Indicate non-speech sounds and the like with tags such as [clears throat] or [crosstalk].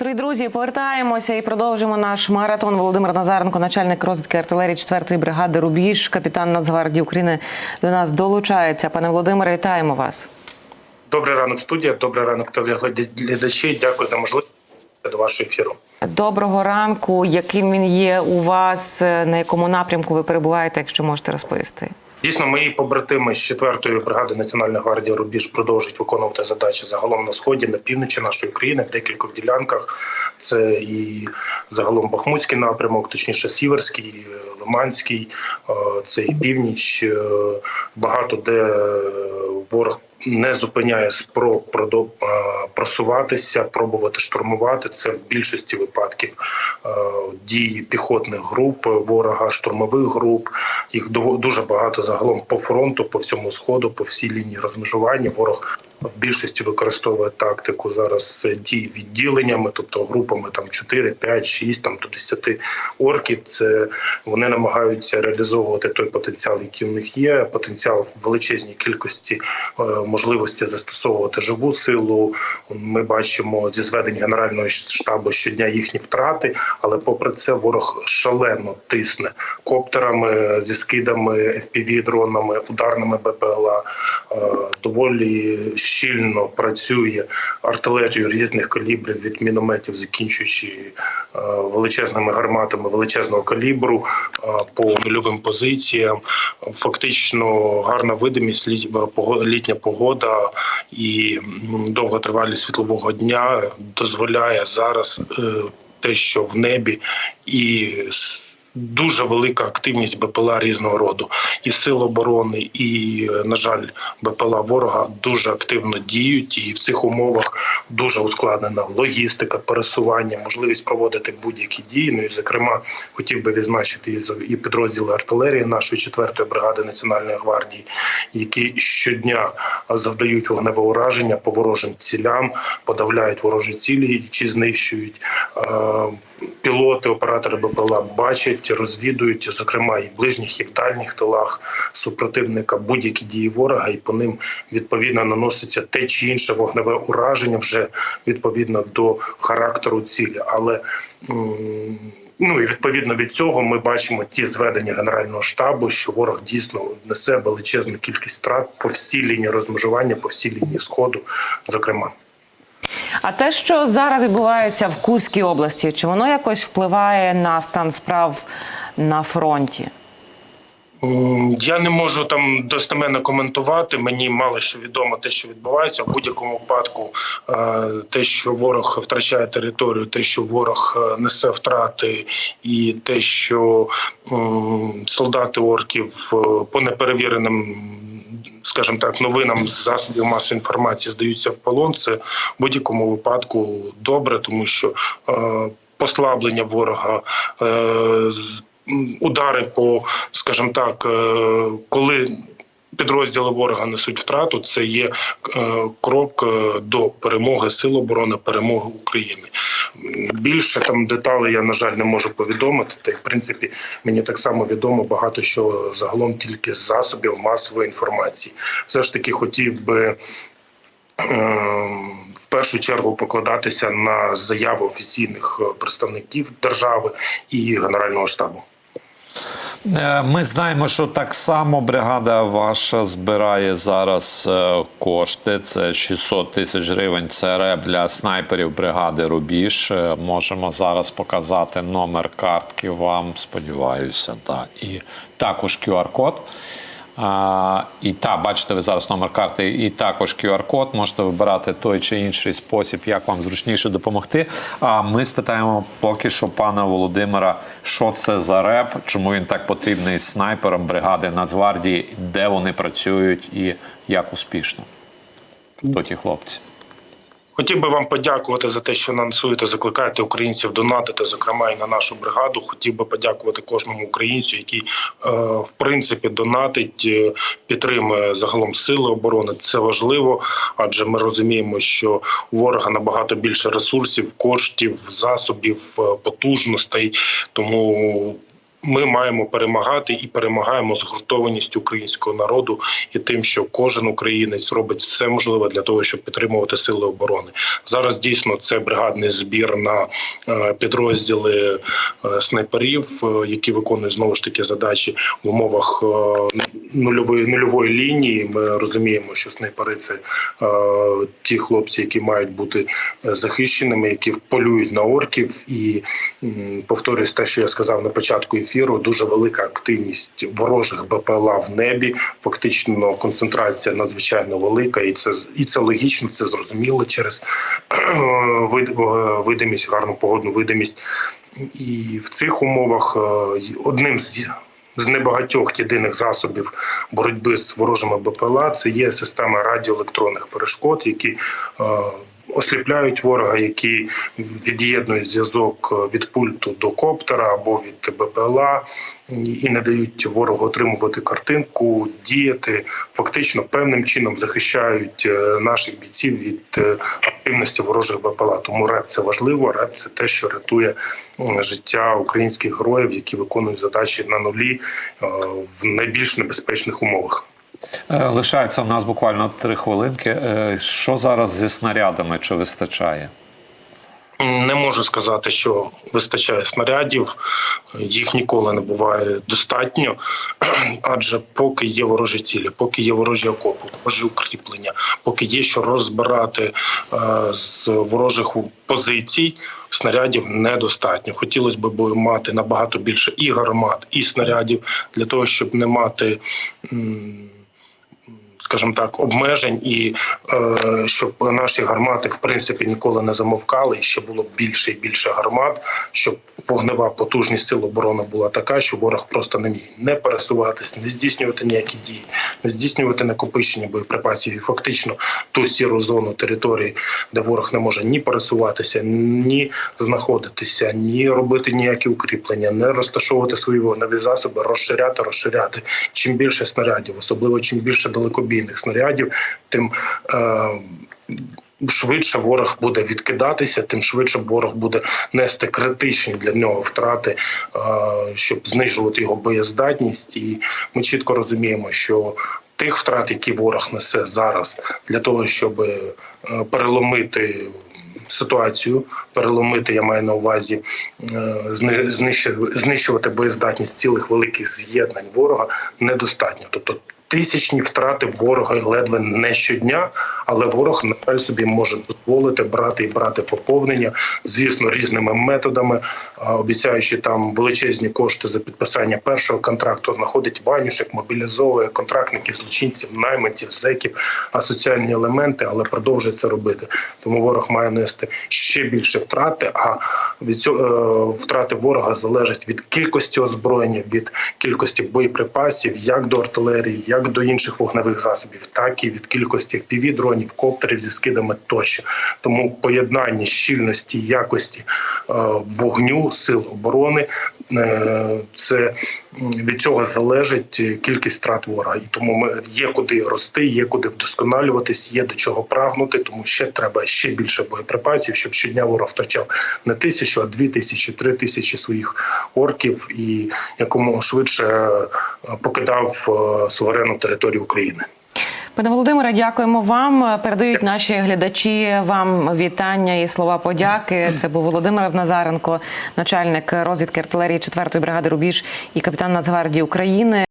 Дорогі друзі, повертаємося і продовжимо наш маратон. Володимир Назаренко, начальник розвідки артилерії 4-ї бригади Рубіж, капітан Нацгвардії України до нас долучається. Пане Володимире, вітаємо вас. Добрий ранок, студія. Добрий ранок, телеглядачі. Дякую за можливість до вашого ефіру. Доброго ранку. Яким він є у вас? На якому напрямку ви перебуваєте, якщо можете розповісти? Дійсно, мої побратими з 4-ї бригади Національної гвардії Рубіж продовжують виконувати задачі загалом на сході, на півночі нашої країни, в декількох ділянках. Це і загалом Бахмутський напрямок, точніше Сіверський, Лиманський, е, це і північ. е, Багато де ворог не зупиняє спроб просуватися, пробувати штурмувати. Це в більшості випадків е, дії піхотних груп ворога, штурмових груп. Їх дуже багато загалом по фронту, по всьому сходу, по всій лінії розмежування. Ворог в більшості використовує тактику зараз дій відділеннями, тобто групами там 4, 5, 6, там до 10 орків. Це вони намагаються реалізовувати той потенціал, який у них є. Потенціал в величезній кількості е, можливості застосовувати живу силу. Ми бачимо зі зведень генерального штабу щодня їхні втрати, але попри це ворог шалено тисне коптерами зі скидами, fpv дронами, ударними БПЛА. Е, Доволі щільно працює артилерією різних калібрів від мінометів, закінчуючи е, величезними гарматами величезного калібру е, по нульовим позиціям. Фактично гарна видимість, пого- літня погода і довга тривалість світлового дня дозволяє зараз е, те, що в небі і Дуже велика активність БПЛА різного роду, і сил оборони, і е, на жаль, БПЛА ворога дуже активно діють, і в цих умовах дуже ускладнена логістика, пересування, можливість проводити будь-які дії. Ну і зокрема, хотів би відзначити і підрозділи артилерії нашої 4-ї бригади Національної гвардії, які щодня завдають вогневе ураження по ворожим цілям, подавляють ворожі цілі чи знищують. Е, Пілоти, оператори БПЛА бачать, розвідують, зокрема і в ближніх, і в дальніх тилах супротивника будь-які дії ворога, і по ним відповідно наноситься те чи інше вогневе ураження вже відповідно до характеру цілі. Але Ну і відповідно від цього ми бачимо ті зведення генерального штабу, що ворог дійсно несе величезну кількість страт по всій лінії розмежування, по всій лінії сходу, зокрема. А те, що зараз відбувається в Курській області, чи воно якось впливає на стан справ на фронті? Я не можу там достеменно коментувати. Мені мало що відомо те, що відбувається. В будь-якому випадку е, те, що ворог втрачає територію, те, що ворог е, несе втрати, і те, що солдати орків е, по неперевіреним. Скажімо так, новинам з засобів масової інформації здаються в полон. Це в будь-якому випадку добре, тому що е, послаблення ворога, е, удари по, скажімо так, е, коли підрозділи ворога несуть втрату, це є е, крок е, до перемоги сил оборони, перемоги України. Більше там деталей я на жаль не можу повідомити. Та й в принципі мені так само відомо багато що загалом тільки з засобів масової інформації. Все ж таки хотів би. е, В першу чергу покладатися на заяви офіційних представників держави і генерального штабу. Е, Ми знаємо, що так само бригада ваша збирає зараз е, кошти. Це 600 тисяч гривень. Це реп для снайперів бригади Рубіж. Е, Можемо зараз показати номер картки вам. Сподіваюся, так. І також QR-код. А, і та, бачите, ви зараз номер карти, і також QR-код. Можете вибирати той чи інший спосіб, як вам зручніше допомогти. А ми спитаємо поки що пана Володимира, що це за реп, чому він так потрібний снайперам бригади Нацгвардії, де вони працюють і як успішно. Хто ті хлопці? Хотів би вам подякувати за те, що анонсуєте, закликаєте українців донатити, зокрема і на нашу бригаду. Хотів би подякувати кожному українцю, який е, в принципі донатить, е, підтримує загалом сили оборони. Це важливо, адже ми розуміємо, що у ворога набагато більше ресурсів, коштів, засобів, е, потужностей. Тому ми маємо перемагати і перемагаємо згуртованістю українського народу і тим, що кожен українець робить все можливе для того, щоб підтримувати сили оборони. Зараз дійсно це бригадний збір на е, підрозділи е, снайперів, е, які виконують знову ж таки задачі в умовах нульової нульової лінії. Ми розуміємо, що снайпери це ті хлопці, які мають бути захищеними, які полюють на орків. І повторюсь те, що я сказав на початку ефіру. Дуже велика активність ворожих БПЛА в небі. Фактично концентрація надзвичайно велика, і це і це логічно, це зрозуміло через вид, е, видимість, гарну погодну видимість. І в цих умовах е, одним з з небагатьох єдиних засобів боротьби з ворожими БПЛА це є система радіоелектронних перешкод, які е, осліпляють ворога, які від'єднують зв'язок е, від пульту до коптера або від БПЛА і не дають ворогу отримувати картинку, діяти фактично певним чином захищають е, наших бійців від е, активності ворожих БПЛА. Тому РЕП це важливо. РЕП це те, що рятує життя українських героїв, які виконують задачі на нулі е, в найбільш небезпечних умовах. Е, Лишається у нас буквально три хвилинки. Е, Що зараз зі снарядами? Чи вистачає? Не можу сказати, що вистачає снарядів, їх ніколи не буває достатньо, [clears throat] адже поки є ворожі цілі, поки є ворожі окопи, ворожі укріплення, поки є що розбирати е, з ворожих позицій, снарядів недостатньо. Хотілося б мати набагато більше і гармат, і снарядів для того, щоб не мати. Скажімо так, обмежень, і е, щоб наші гармати в принципі ніколи не замовкали, і ще було більше і більше гармат, щоб вогнева потужність сил оборони була така, що ворог просто не міг не пересуватись, не здійснювати ніякі дії, не здійснювати накопичення боєприпасів. І фактично ту сіру зону території, де ворог не може ні пересуватися, ні знаходитися, ні робити ніякі укріплення, не розташовувати свої вогневі засоби, розширяти, розширяти. Чим більше снарядів, особливо чим більше далекобійних снарядів, тим е, швидше ворог буде відкидатися, тим швидше ворог буде нести критичні для нього втрати, е, щоб знижувати його боєздатність. І ми чітко розуміємо, що тих втрат, які ворог несе зараз, для того, щоб е, переломити. Ситуацію переломити, я маю на увазі знищувати боєздатність цілих великих з'єднань ворога недостатньо. Тобто тисячні втрати ворога ледве не щодня, але ворог на жаль собі може дозволити брати і брати поповнення, звісно, різними методами, обіцяючи там величезні кошти за підписання першого контракту, знаходить ванюшек, мобілізовує контрактників, злочинців, найманців, зеків, асоціальні елементи, але продовжує це робити. Тому ворог має нести ще більше втрати. А від цього е, втрати ворога залежать від кількості озброєння, від кількості боєприпасів, як до артилерії, як до інших вогневих засобів, так і від кількості впіві дронів, коптерів зі скидами тощо. Тому поєднання щільності, якості е, вогню сил оборони е, це від цього залежить кількість втрат ворога. І тому ми є куди рости, є куди вдосконалюватись, є до чого прагнути. Тому ще треба ще більше боєприпасів, щоб щодня ворог втрачав не тисячу, а дві тисячі, три тисячі своїх орків і якомога швидше е, покидав е, суверенну територію України. Пане Володимире, дякуємо вам. Передають наші глядачі вам вітання і слова подяки. Це був Володимир Назаренко, начальник розвідки артилерії 4-ї бригади Рубіж і капітан Нацгвардії України.